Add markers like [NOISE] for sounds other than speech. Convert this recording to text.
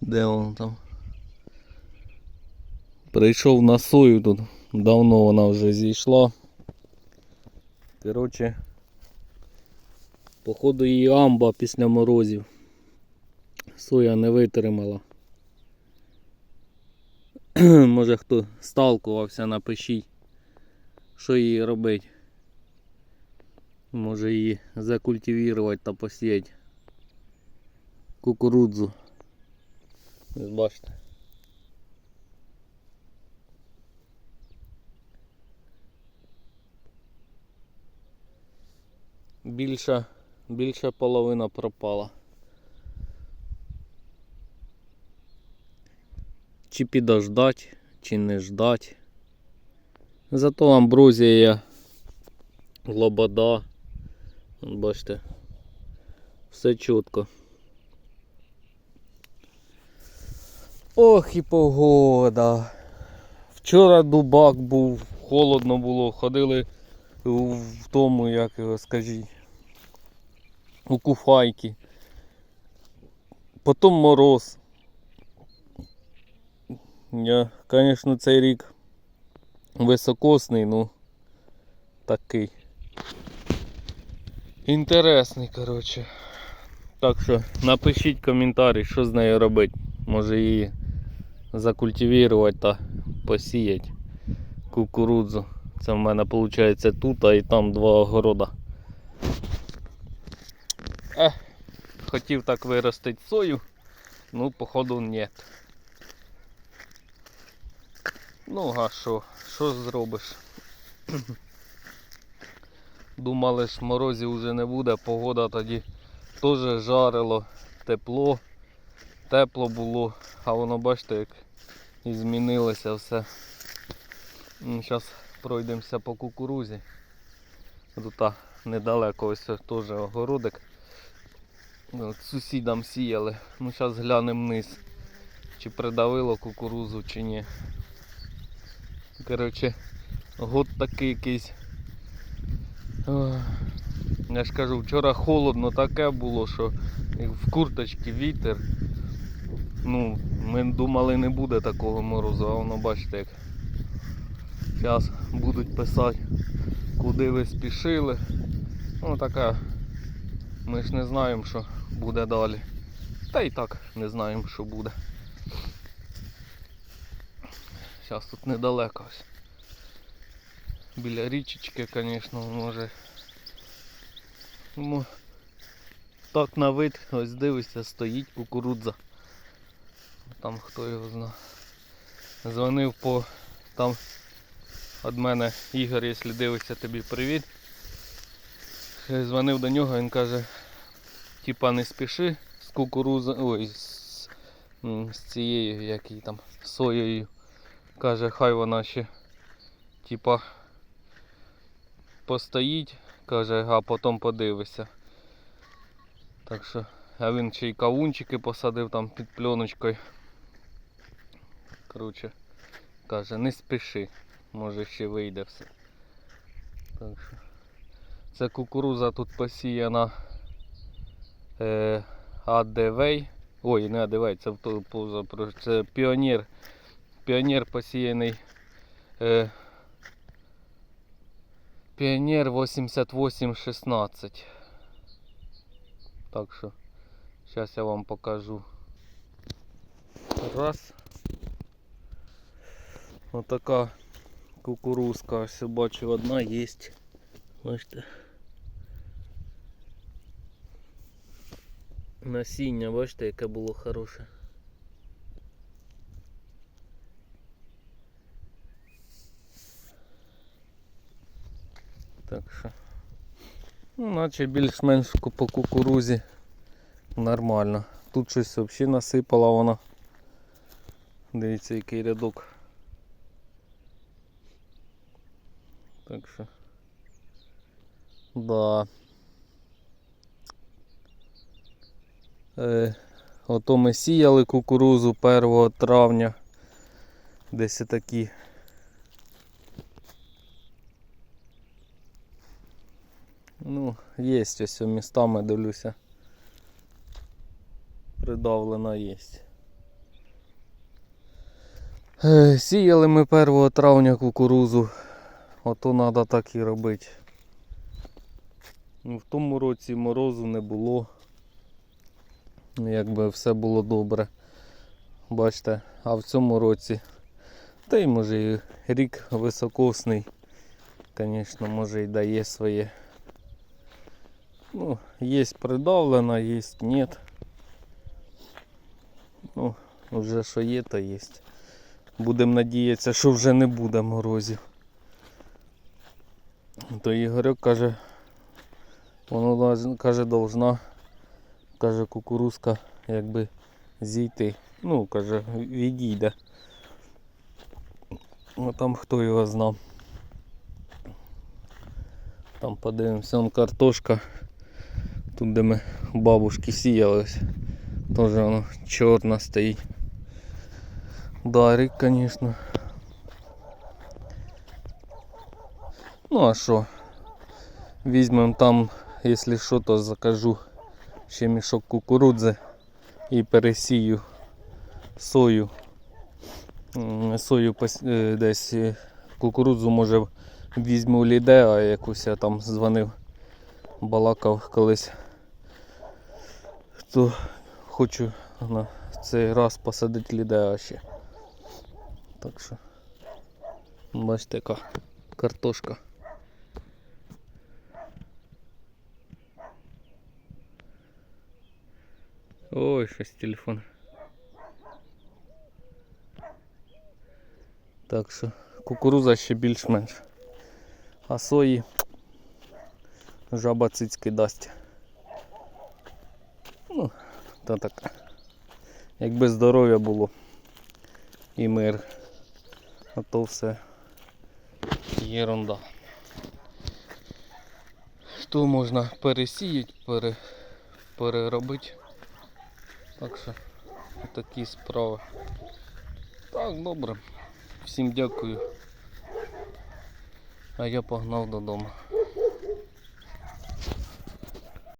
Де он там? Прийшов на сою тут. Давно вона вже зійшла. Коротше, походу її амба після морозів. Соя не витримала. [CLEARS THROAT] Може хто сталкувався, напишіть, що їй робити. Може її закультивувати та посіяти кукурудзу. Ось бачите. Більша, більша половина пропала. Чи підождать, чи не ждать. Зато амброзія, лобода. Бачите, все чітко. Ох і погода. Вчора дубак був, холодно було, ходили в тому, як його скажіть, у куфайки. Потім мороз. Я, звісно, цей рік високосний, ну такий. Інтересний, коротше. Так що напишіть коментарі, що з нею робити. Може її закультивувати та посіяти кукурудзу. Це в мене виходить тут, а і там два огорода. Ех, хотів так виростити сою, ну походу ні. Ну а що, що зробиш? [CLEARS THROAT] Думали ж морозів вже не буде, погода тоді теж жарило, тепло, тепло було, а воно бачите як і змінилося все. Зараз пройдемося по кукурузі. Тут недалеко ось теж огородик. От Сусідам сіяли. Ну зараз глянемо вниз, чи придавило кукурузу, чи ні. Коротше, год такий якийсь. Я ж кажу, вчора холодно таке було, що в курточці вітер. Ну, ми думали не буде такого морозу, а воно бачите як. Зараз будуть писати, куди ви спішили. Ну така. Ми ж не знаємо, що буде далі. Та і так не знаємо, що буде. Зараз тут недалеко ось. Біля річечки, звісно, може. Ну, так на вид, ось дивишся, стоїть кукурудза. Там хто його знає. Дзвонив по там від мене Ігор, якщо дивишся тобі привіт. Дзвонив до нього, він каже, типа не спіши з кукурузи, ой, з, з цією, як її там, соєю. Каже, хай вона ще типа постоїть, каже, а потім подивишся. Так що, а він ще й кавунчики посадив там під пленочкою. Коротше, каже, не спіши, може ще вийде все. Так що. Це кукуруза тут посіяна е, АДВ. Ой, не АДВ, це це піонер. Піонер посіяний. Е, піонер 8816. Так що, зараз я вам покажу. Раз. Отака кукурузка, ось бачу, одна є. Бачите. Насіння, бачите, яке було хороше. Так що. Ну, наче більш-менш по кукурузі нормально. Тут щось взагалі насипала вона. Дивіться, який рядок. Так що. Да. Е, ото ми сіяли кукурузу 1 травня. Десь такі. Ну, є ось містами дивлюся. Придавлена є. Е, Сіяли ми 1 травня кукурузу. Ото треба так і робити. Ну, В тому році морозу не було. Якби все було добре. Бачите, а в цьому році. Та й може і рік високосний. Звісно, може і дає своє. Ну, є придавлено, є нет. Ну, вже що є, то є. Будемо надіятися, що вже не буде морозів. То Ігорьок каже, воно каже, должна, каже, кукурузка якби зійти. Ну, каже, відійде. Ну там хто його знав. Там подивимося, он картошка. Тут де ми бабушки сіялись. Теж воно чорна стоїть. Да, рік, звісно. Ну а що? Візьмемо там, якщо що, то закажу ще мішок кукурудзи і пересію сою. Сою е, десь е, кукурудзу може візьму ліде, а якусь я там дзвонив, балакав колись. То хочу на цей раз посадити лідеа ще. Так що, бачите, яка картошка. Ой, щось телефон. Так що кукуруза ще більш-менш. А сої жаба цицьки дасть. Ну, та так. Якби здоров'я було і мир. А то все єрунда. То можна пересіяти, пере, переробити. Так що такі справи. Так, добре. Всім дякую. А я погнав додому.